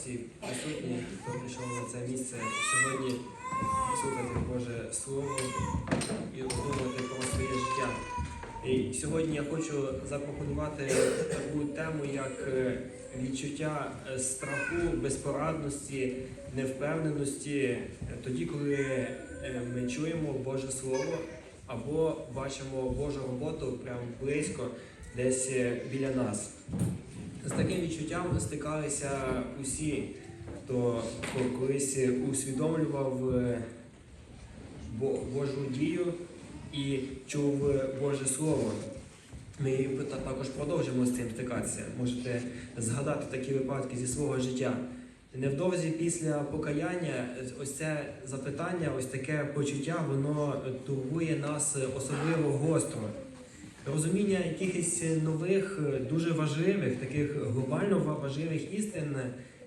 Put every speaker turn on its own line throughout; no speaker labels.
всі присутні, хто прийшов на це місце сьогодні слухати Боже Слово і роздумувати про своє життя. І сьогодні я хочу запропонувати таку тему, як е, відчуття е, страху, безпорадності, невпевненості е, тоді, коли ми чуємо Боже Слово або бачимо Божу роботу прямо близько, десь біля нас. З таким відчуттям стикалися усі, хто колись усвідомлював е, Божу дію і чув Боже Слово. Ми також продовжимо з цим стикатися. Можете згадати такі випадки зі свого життя. Невдовзі після покаяння ось це запитання, ось таке почуття, воно турбує нас особливо гостро. Розуміння якихось нових, дуже важливих, таких глобально важливих істин,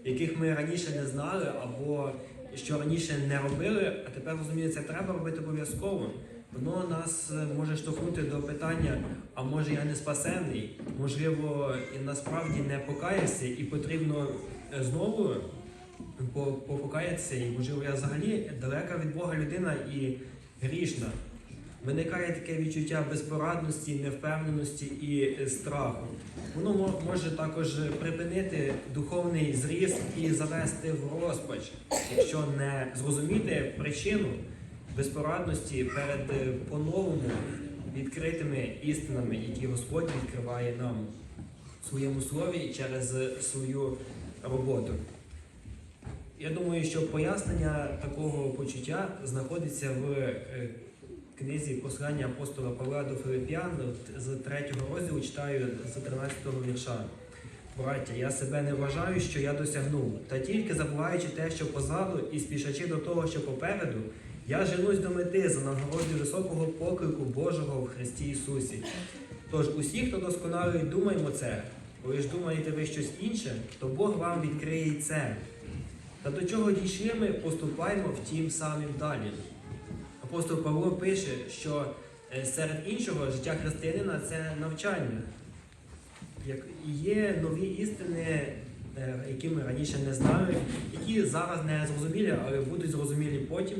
яких ми раніше не знали, або що раніше не робили, а тепер розуміємо, це треба робити обов'язково. Воно нас е, може штовхнути до питання: а може я не спасений? Можливо, і насправді не покаявся, і потрібно е, знову по- попокаятися, і можливо я взагалі далека від Бога людина і грішна. Виникає таке відчуття безпорадності, невпевненості і е, страху. Воно може також припинити духовний зріст і завести в розпач, якщо не зрозуміти причину безпорадності перед е, по-новому відкритими істинами, які Господь відкриває нам в своєму слові через свою роботу. Я думаю, що пояснення такого почуття знаходиться в е, книзі послання апостола Павла до Филип'ян з 3 розділу читаю з 13 вірша. Браття, я себе не вважаю, що я досягнув, та тільки забуваючи те, що позаду, і спішачи до того, що попереду, я женусь до мети за нагородою високого поклику Божого в Христі Ісусі. Тож усі, хто досконалий, думаємо це. Коли ж думаєте ви щось інше, то Бог вам відкриє це. Та до чого дійшли ми, поступаємо втім самим далі. Апостол Павло пише, що е, серед іншого життя християнина це навчання. І є нові істини, е, які ми раніше не знали, які зараз не зрозумілі, але будуть зрозумілі потім.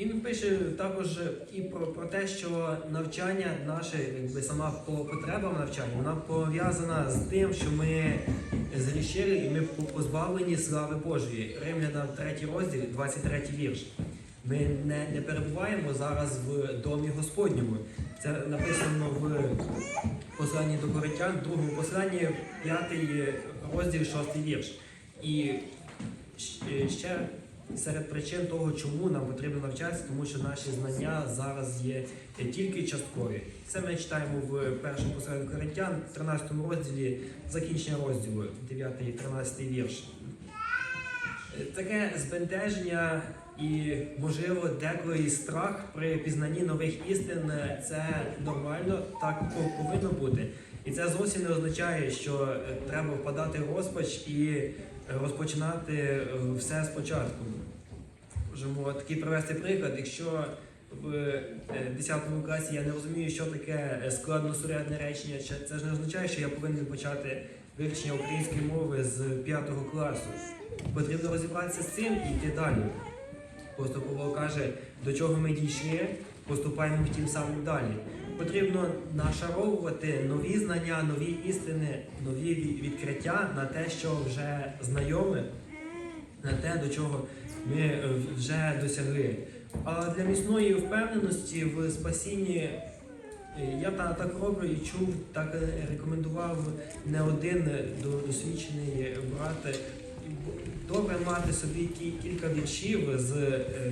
Він пише також і про, про те, що навчання наше, якби сама по потребам навчання, вона пов'язана з тим, що ми зрішили і ми позбавлені слави Божої. Римляна 3 розділ, 23 вірш. Ми не, не перебуваємо зараз в домі Господньому. Це написано в посланні до Коринтян, другому посланні, 5 розділ, 6 вірш. І ще серед причин того, чому нам потрібно навчатися, тому що наші знання зараз є тільки часткові. Це ми читаємо в першому до Коринтян, 13 розділі, закінчення розділу, 9 і 13 вірш. Е, Таке збентеження і, можливо, деколи страх при пізнанні нових істин е, це нормально, так повинно бути. І це зовсім не означає, що е, треба впадати в розпач і розпочинати е, все спочатку. Можемо такий привести приклад, якщо в е, 10 класі я не розумію, що таке е, складносурядне речення, це ж не означає, що я повинен почати вивчення української мови з 5 класу. Потрібно розібратися з цим і йти далі. Просто каже, до чого ми дійшли, поступаємо тим самим далі. Потрібно нашаровувати нові знання, нові істини, нові відкриття на те, що вже знайоме, на те, до чого ми е, вже досягли. А для міцної впевненості в спасінні е, я та- так роблю і чув, так е, рекомендував не один досвідчений брат. Добре мати собі кілька віршів з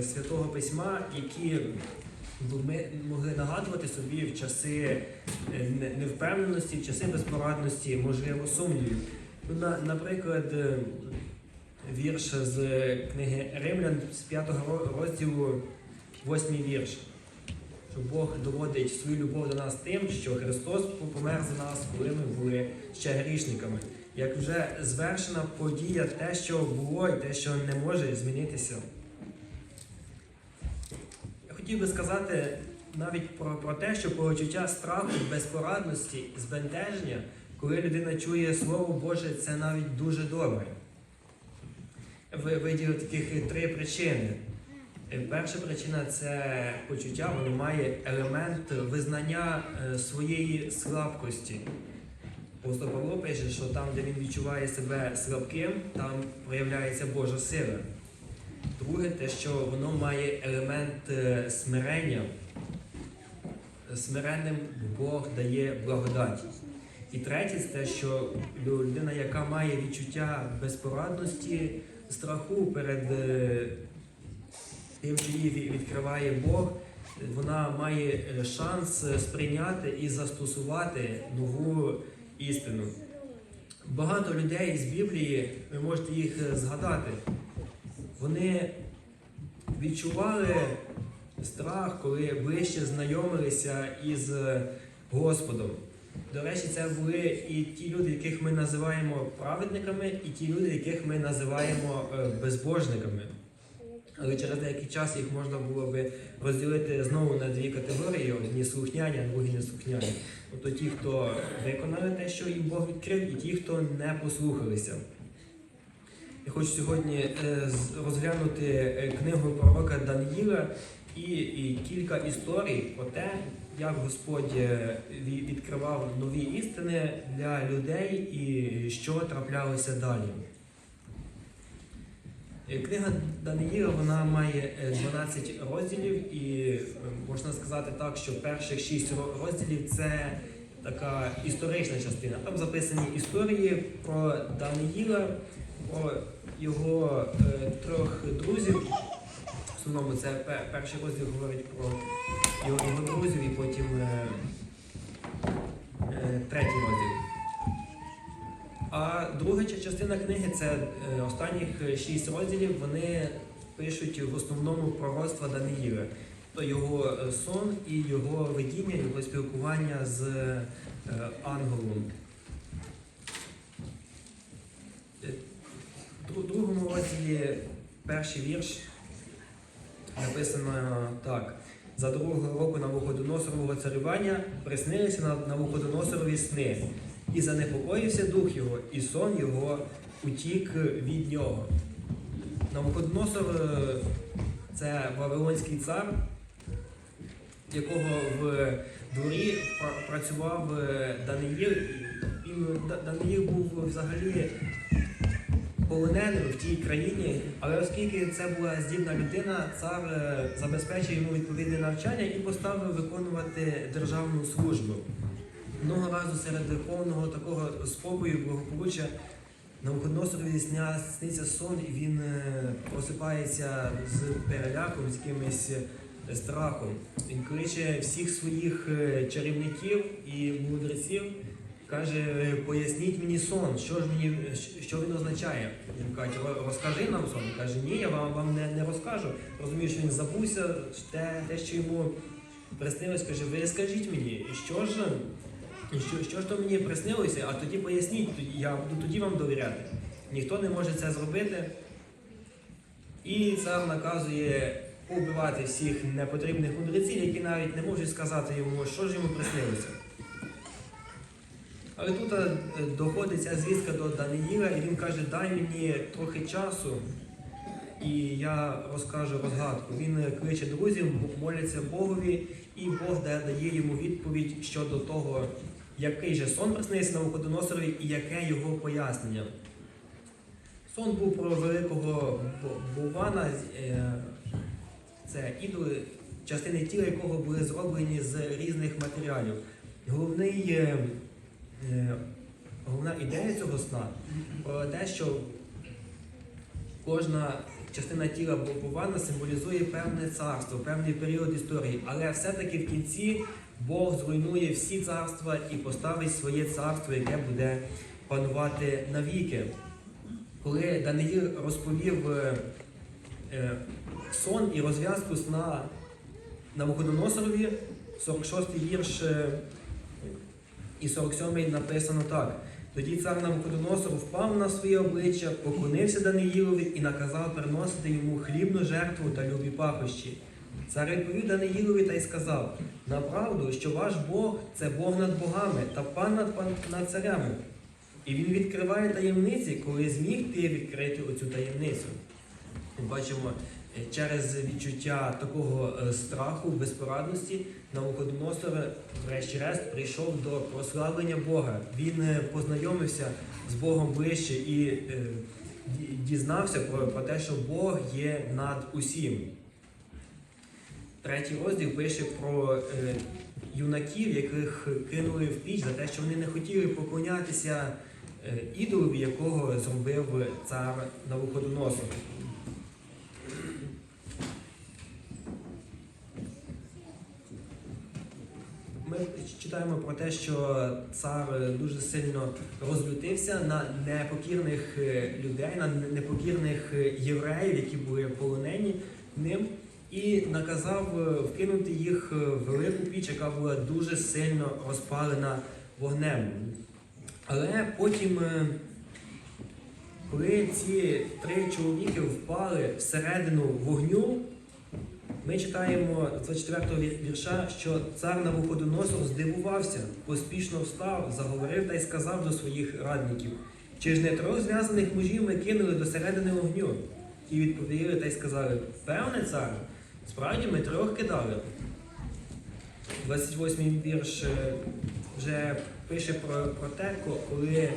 святого письма, які б ми могли нагадувати собі в часи е, невпевненості, в часи безпорадності, можливо, сумнівів. Ну, на- Наприклад, е, вірш з книги Римлян з 5 розділу, 8 вірш. Що Бог доводить свою любов до нас тим, що Христос помер за нас, коли ми були ще грішниками. Як вже звершена подія, те, що було, і те, що не може змінитися. Хотів би сказати навіть про, про те, що почуття страху, безпорадності, збентеження Коли людина чує Слово Боже, це навіть дуже добре. Ви виділили таких три причини. Перша причина це почуття, воно має елемент визнання е, своєї слабкості. Апостол Павло пише, що там, де він відчуває себе слабким, там проявляється Божа сила. Друге, те, що воно має елемент е, смирення. Смиренним Бог дає благодать. І третє, те, що людина, яка має відчуття безпорадності, страху перед е, тим, що її відкриває Бог, вона має е, шанс сприйняти і застосувати нову істину. Багато людей з Біблії, ви можете їх згадати, вони відчували страх, коли ближче знайомилися із е, Господом. До речі, це були і ті люди, яких ми називаємо праведниками, і ті люди, яких ми називаємо е, безбожниками. Але через деякий час їх можна було би розділити знову на дві категорії: одні слухняні, а другі неслухняні. Тобто ті, хто виконали те, що їм Бог відкрив, і ті, хто не послухалися. Я хочу сьогодні е, розглянути е, книгу пророка Даниїла і, і кілька історій про те, як Господь е, відкривав нові істини для людей і що траплялося далі. Книга Даниїла вона має е, 12 розділів, і можна сказати так, що перших 6 розділів це така історична частина. Там записані історії про Даниїла, про його е, трьох друзів. В основному це пе- перший розділ говорить про його, його друзів, і потім е, е, третій розділ. А друга частина книги це е, останніх шість розділів. Вони пишуть в основному пророцтва Даниїла. То його е, сон і його видіння, його спілкування з е, ангелом. Дру- другому розділі перший вірш написано так. За другого року Навуходоносорового царювання приснилися на Навуходоносорові сни, і занепокоївся дух його, і сон його утік від нього. Навуходоносор е, це Вавилонський цар, якого в дворі працював е, Даниїл. Даниїл був взагалі полоненим в тій країні, але оскільки це була здібна людина, цар е, забезпечив йому відповідне навчання і поставив виконувати державну службу. Одного разу серед повного такого спокою, благополуччя Навуходоносорові сня сниться сон, і він е, просипається з переляком, з якимось е, страхом. Він кличе всіх своїх чарівників і мудреців, каже, «Е, поясніть мені сон, що ж мені що він означає. Він каже, розкажи нам сон. Каже, ні, я вам, вам не, не розкажу. Розумію, що він забувся, те, те, що йому приснилось, каже, ви скажіть мені, що ж, що, що ж то мені приснилося, а тоді поясніть, я буду тоді вам довіряти. Ніхто не може це зробити. І цар наказує убивати всіх непотрібних мудреців, які навіть не можуть сказати йому, що ж йому приснилося. Але тут е, доходить ця звістка до Даниїла, і він каже, дай мені трохи часу, і я розкажу розгадку. Він е, кличе друзів, моляться Богові, і Бог дає йому відповідь щодо того, який же сон приснився Навуходоносорові і яке його пояснення. Сон був про великого Бована, е, це ідоли, частини тіла якого були зроблені з різних матеріалів. Головний, головна ідея цього сна про те, що кожна частина тіла Бована символізує певне царство, певний період історії, але все-таки в кінці Бог зруйнує всі царства і поставить своє царство, яке буде панувати навіки. Коли Даниїл розповів е, е, сон і розв'язку сна Навуходоносорові, 46-й вірш е, і 47-й написано так. Тоді цар Навуходоносор впав на своє обличчя, поклонився Даниїлові і наказав приносити йому хлібну жертву та любі пахощі. Цар відповів Даниїлові та й сказав: направду, що ваш Бог це Бог над богами та пан над, пан над царями. І він відкриває таємниці, коли зміг ти відкрити оцю таємницю. Бачимо через відчуття такого е, страху, безпорадності, Навуходоносор, врешті-решт, прийшов до прославлення Бога. Він е, познайомився з Богом ближче і е, дізнався про, те, що Бог є над усім. Третій розділ пише про е, юнаків, яких кинули в піч за те, що вони не хотіли поклонятися е, ідолові, якого зробив цар Навуходоносор. Ми читаємо про те, що цар дуже сильно розлютився на непокірних е, людей, на непокірних е, євреїв, які були полонені ним, і наказав е, вкинути їх в велику піч, яка була дуже сильно розпалена вогнем. Але потім, коли ці три чоловіки впали всередину вогню, ми читаємо з 24-го вірша, що цар Навуходоносор здивувався, поспішно встав, заговорив та й сказав до своїх радників: чи ж не трьох зв'язаних мужів ми кинули до середини вогню? І відповіли та й сказали: Певне, цар, справді ми трьох кидали. 28-й вірш е, вже пише про, про те, коли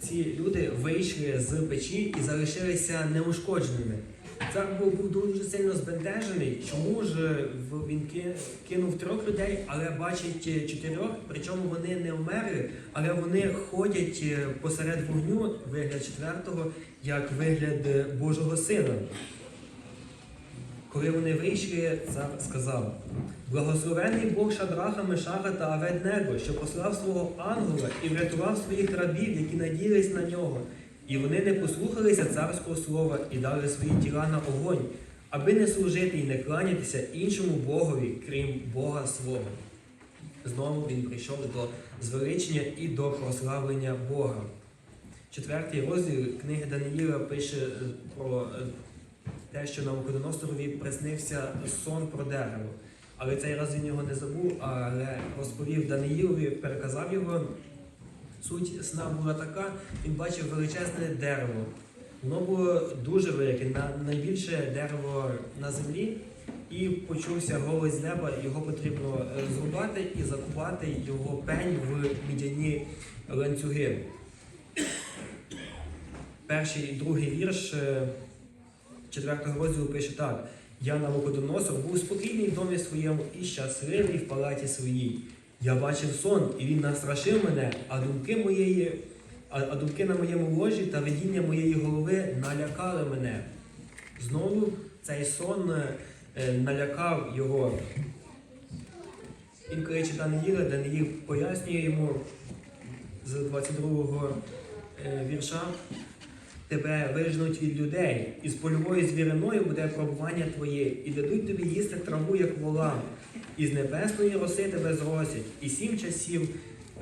ці люди вийшли з печі і залишилися неушкодженими. Цар був, дуже сильно збентежений, чому ж він кинув трьох людей, але бачить е, чотирьох, причому вони не вмерли, але вони ходять е, посеред вогню, вигляд четвертого, як вигляд е, Божого Сина. Коли вони вийшли, цар сказав: Благословений Бог Шадраха, Мешаха та Аведнего, що послав свого ангела і врятував своїх рабів, які надіялись на нього. І вони не послухалися царського слова і дали свої тіла на огонь, аби не служити і не кланятися іншому Богові, крім Бога свого. Знову він прийшов до звеличення і до прославлення Бога. Четвертий розділ книги Даниїла пише е, про е, те, що Навуходоносорові приснився сон про дерево. Але цей раз він його не забув, але розповів Даниїлові, переказав його. Суть сна була така, він бачив величезне дерево. Воно було дуже велике, найбільше дерево на землі, і почувся голос з неба, його потрібно е, зрубати і закувати його пень в мідяні ланцюги. Перший і другий вірш е, четвертого розділу пише так: Я на Навуходоносор був спокійний в домі своєму і щасливий в палаті своїй. Я бачив сон, і він настрашив мене, а думки моєї, а, а думки на моєму ложі та видіння моєї голови налякали мене. Знову цей сон е, налякав його. Він читає Даниїла, Даниїл пояснює йому з 22-го е, вірша. Тебе вижнуть від людей, і з польовою звіриною буде пробування твоє, і дадуть тобі їсти траву, як вола, і з небесної роси тебе зросять, і сім часів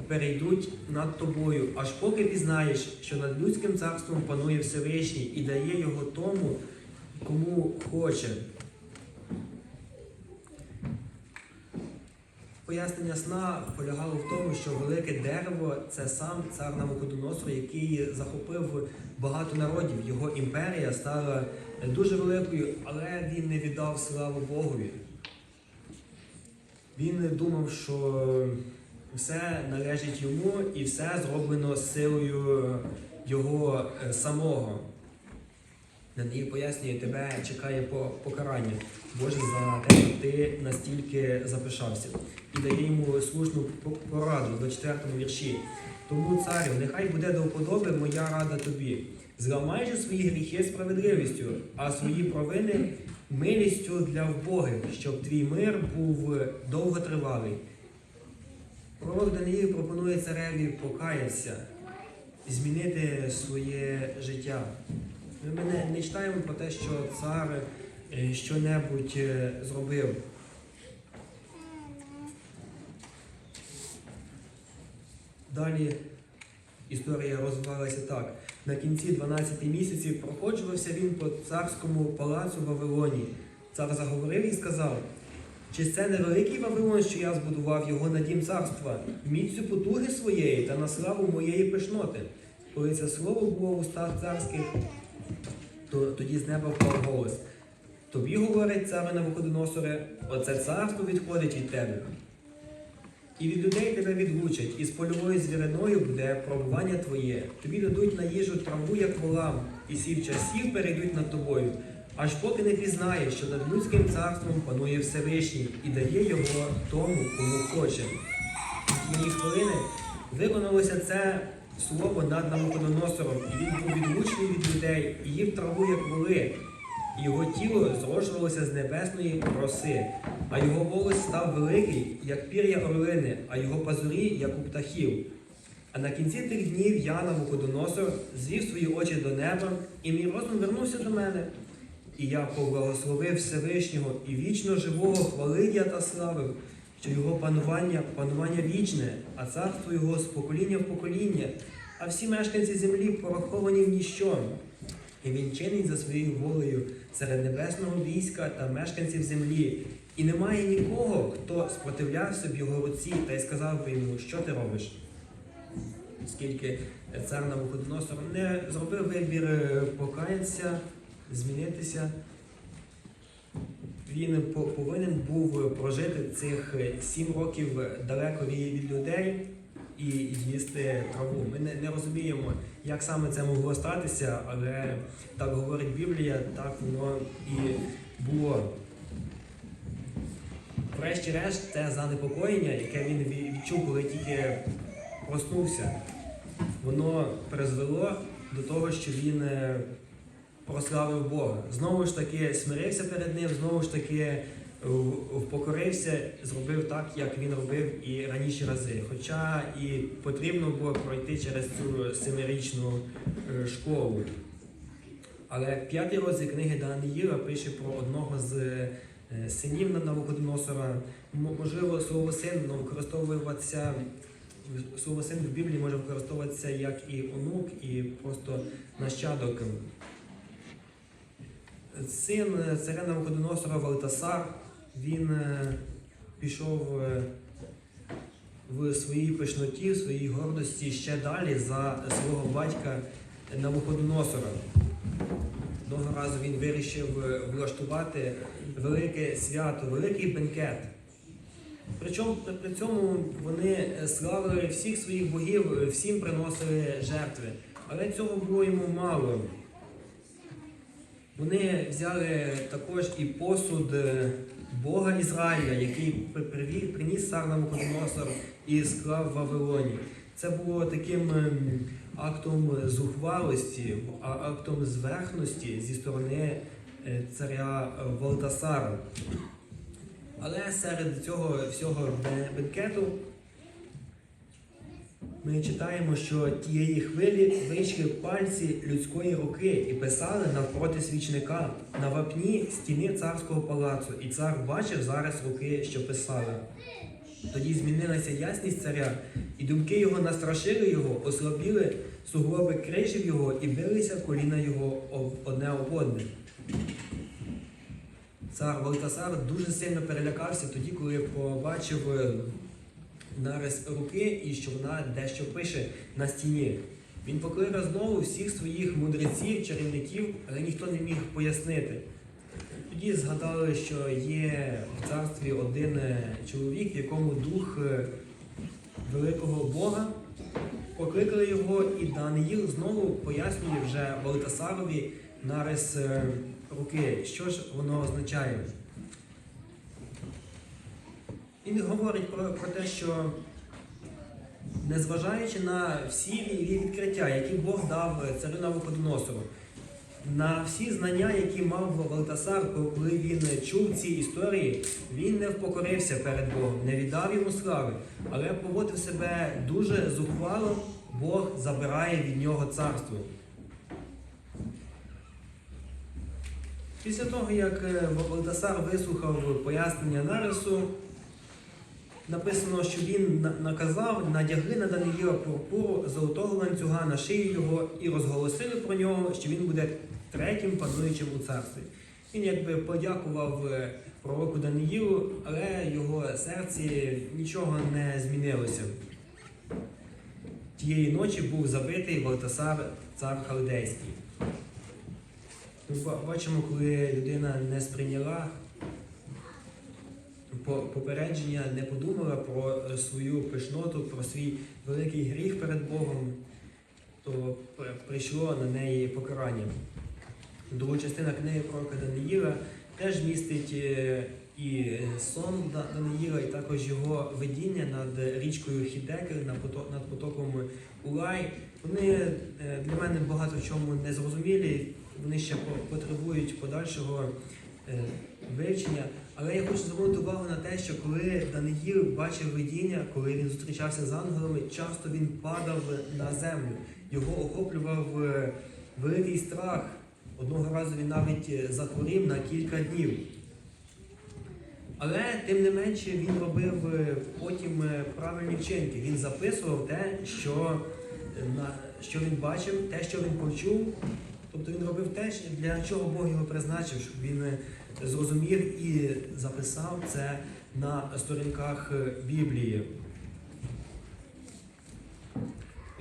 перейдуть над тобою, аж поки пізнаєш, що над людським царством панує Всевишній і дає його тому, кому хоче. Пояснення сна полягало в тому, що велике дерево це сам цар Навуходоносор, який захопив багато народів. Його імперія стала дуже великою, але він не віддав славу Богові. Він думав, що все належить йому і все зроблено силою його е, самого. Даниїл пояснює, тебе чекає по- покарання Боже за те, що ти настільки запишався. І дає йому слушну пораду в 24 вірші. Тому, царю, нехай буде до вподоби моя рада тобі. Зламай же свої гріхи справедливістю, а свої провини милістю для вбогих, щоб твій мир був довготривалий. Пророк Даниїл пропонує цареві покаятися, змінити своє життя. Ми не, не читаємо про те, що цар е, що-небудь е, зробив. Далі історія розвивалася так. На кінці 12 місяців проходжувався він по царському палацу в Вавилоні. Цар заговорив і сказав: чи це не великий Вавилон, що я збудував його на дім царства, міцю потуги своєї та на славу моєї пишноти? Коли це слово було в устах царських, то тоді з неба впав голос. Тобі говорить царе Навуходоносоре, оце царство відходить від тебе. І від людей тебе відлучать, і з польовою звіриною буде пробування твоє. Тобі дадуть на їжу траву, як волам, і сів часів перейдуть над тобою, аж поки не пізнаєш, що над людським царством панує Всевишній і дає його тому, кому хоче. В тієї хвилини виконалося це слово над Навуходоносором, і він був відлучений від людей, і їв траву, як воли, його тіло зрошувалося з небесної роси, а його голос став великий, як пір'я орлини, а його пазурі, як у птахів. А на кінці тих днів я, Навуходоносор, звів свої очі до неба, і мій розум вернувся до мене. І я поблагословив Всевишнього і вічно живого хвалив та славив, що його панування панування вічне, а царство його з покоління в покоління, а всі мешканці землі пораховані в ніщо. І він чинить за своєю волею серед небесного війська та мешканців землі. І немає нікого, хто спротивлявся б його руці та й сказав би йому, що ти робиш. Оскільки цар Навуходоносор не зробив вибір е, покаятися, змінитися, він повинен був прожити цих е, сім років далеко від від людей і їсти траву. Ми не, не розуміємо, як саме це могло статися, але так говорить Біблія, так воно і було. Врешті-решт, це занепокоєння, яке він відчув, коли тільки проснувся, воно призвело до того, що він е, прославив Бога. Знову ж таки смирився перед ним, знову ж таки е, в- впокорився, зробив так, як він робив і раніше рази. Хоча і потрібно було пройти через цю семирічну е, школу. Але п'ятий розділ книги Даниїла пише про одного з е, синів Навуходоносора. М- Можливо, слово син ну, використовуватися слово син в Біблії може використовуватися як і онук, і просто нащадок. Син царя Навуходоносора Валтасар, він е, пішов е, в своїй пишноті, в своїй гордості ще далі за свого батька Навуходоносора. Одного разу він вирішив е, влаштувати велике свято, великий бенкет. Причому при- цьому вони славили всіх своїх богів, всім приносили жертви. Але цього було йому мало. Вони взяли також і посуд Бога Ізраїля, який приніс цар Навуходоносор і склав Вавилоні. Це було таким ем, актом зухвалості, актом зверхності зі сторони е, царя Валтасара. Але серед цього всього бенкету ми читаємо, що тієї хвилі вийшли пальці людської руки і писали навпроти свічника на вапні стіни царського палацу, і цар бачив зараз руки, що писали. Тоді змінилася ясність царя, і думки його настрашили його, ослабіли суглоби крижів його і билися коліна його одне об одне. Цар Валтасар дуже сильно перелякався тоді, коли побачив е, нарис руки і що вона дещо пише на стіні. Він покликав знову всіх своїх мудреців, чарівників, але ніхто не міг пояснити. Тоді згадали, що є в царстві один е, чоловік, в якому дух е, великого Бога. Покликали його, і Даниїл знову пояснює вже Валтасарові нарис е, руки, що ж воно означає. Він говорить про, про те, що незважаючи на всі ві- відкриття, які Бог дав е, царю Навуходоносору, на всі знання, які мав Валтасар, коли він чув ці історії, він не впокорився перед Богом, не віддав йому слави, але поводив себе дуже зухвало, Бог забирає від нього царство. Після того, як е, Валтасар вислухав пояснення нарису, написано, що він наказав надягли на Даниїла пурпуру золотого ланцюга на шию його і розголосили про нього, що він буде третім пануючим у царстві. Він якби подякував е, пророку Даниїлу, але його серці нічого не змінилося. Тієї ночі був забитий Валтасар, цар Халдейський. Ми бачимо, коли людина не сприйняла попередження, не подумала про е, свою пишноту, про свій великий гріх перед Богом, то прийшло на неї покарання. Друга частина книги пророка Даниїла теж містить е, і сон Даниїла, і також його видіння над річкою Хідекер, над пото- над потоком Улай. Вони е, для мене багато в чому не зрозумілі, вони ще потребують подальшого вивчення. Але я хочу звернути увагу на те, що коли Даниїл бачив видіння, коли він зустрічався з ангелами, часто він падав на землю. Його охоплював е, великий страх. Одного разу він навіть е, захворів на кілька днів. Але тим не менше він робив е, потім правильні вчинки. Він записував те, що, що він бачив, те, що він почув. Тобто він робив те, для чого Бог його призначив, щоб він зрозумів і записав це на сторінках Біблії.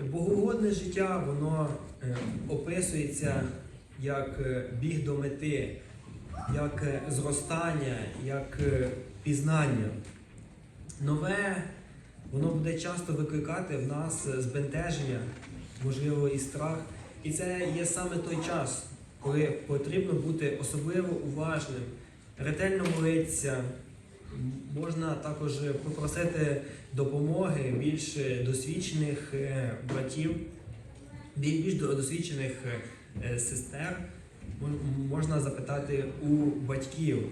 Богоугодне життя, воно е, описується як е, біг до мети, як е, зростання, як пізнання. Нове, воно буде часто викликати в нас збентеження, можливо, і страх. І це є саме той час, коли потрібно бути особливо уважним, ретельно молитися. Можна також попросити допомоги більш досвідчених е, братів, більш досвідчених е, сестер. Можна запитати у батьків.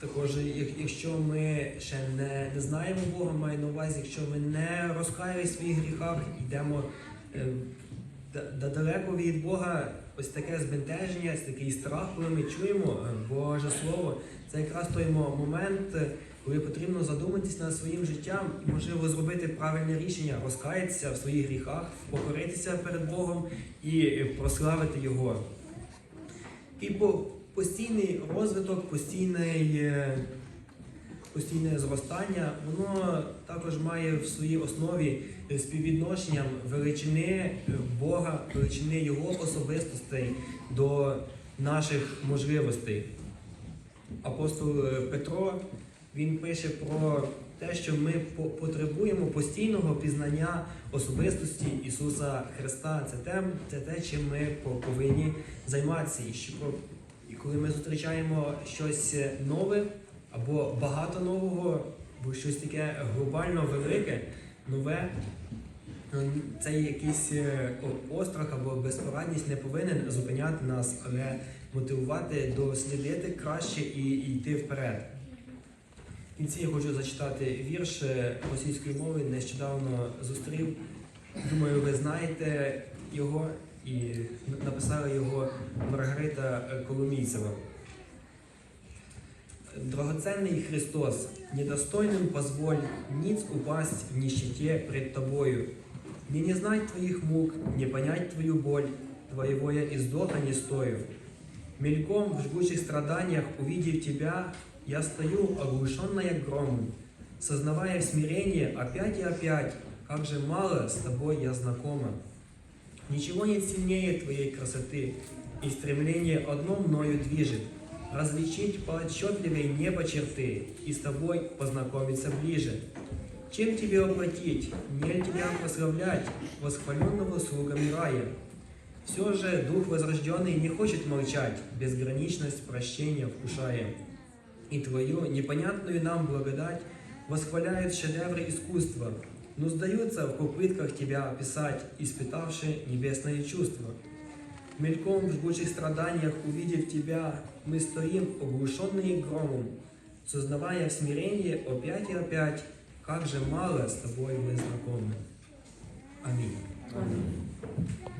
Також, якщо ми ще не, не знаємо Бога, маю на увазі, якщо ми не розкаялись в своїх гріхах, йдемо е, далеко від Бога, ось таке збентеження, ось такий страх, коли ми чуємо е, Боже Слово, це якраз той момент, е, коли потрібно задуматись над своїм життям і, можливо, зробити правильне рішення, розкаятися в своїх гріхах, покоритися перед Богом і е, прославити Його. І постійний розвиток, постійний, постійне зростання, воно також має в своїй основі співвідношенням величини Бога, величини Його особистостей до наших можливостей. Апостол е, Петро він пише про те, що ми потребуємо постійного пізнання особистості Ісуса Христа. Це те, це те чим ми повинні займатися. І коли ми зустрічаємо щось нове або багато нового, або щось таке глобально велике, нове, цей якийсь е, острах або безпорадність не повинен зупиняти нас, але мотивувати дослідити краще і, йти вперед. В кінці я хочу зачитати вірш е, російської мови, нещодавно зустрів. Думаю, ви знаєте його і написала його Маргарита Коломійцева. Драгоценный Христос, недостойным позволь ниц упасть в нищете пред Тобою. Мне не знать Твоих мук, не понять Твою боль, Твоего я издоха не стою. Мельком в жгучих страданиях, увидев Тебя, я стою, оглушенная громом, сознавая в смирении опять и опять, как же мало с Тобой я знакома. Ничего нет сильнее Твоей красоты, и стремление одно мною движет – различить поотчетливее небо черты и с Тобой познакомиться ближе. Чем Тебе оплатить, не Тебя прославлять, восхваленного слугами рая? Все же Дух Возрожденный не хочет молчать, безграничность прощения вкушая. И Твою непонятную нам благодать восхваляют шедевры искусства, но сдаются в попытках Тебя описать, испытавшие небесные чувства. Мельком в жгучих страданиях, увидев Тебя, мы стоим, оглушенные громом, сознавая в смирении опять и опять, как же мало с Тобой мы знакомы. Аминь.
Амінь.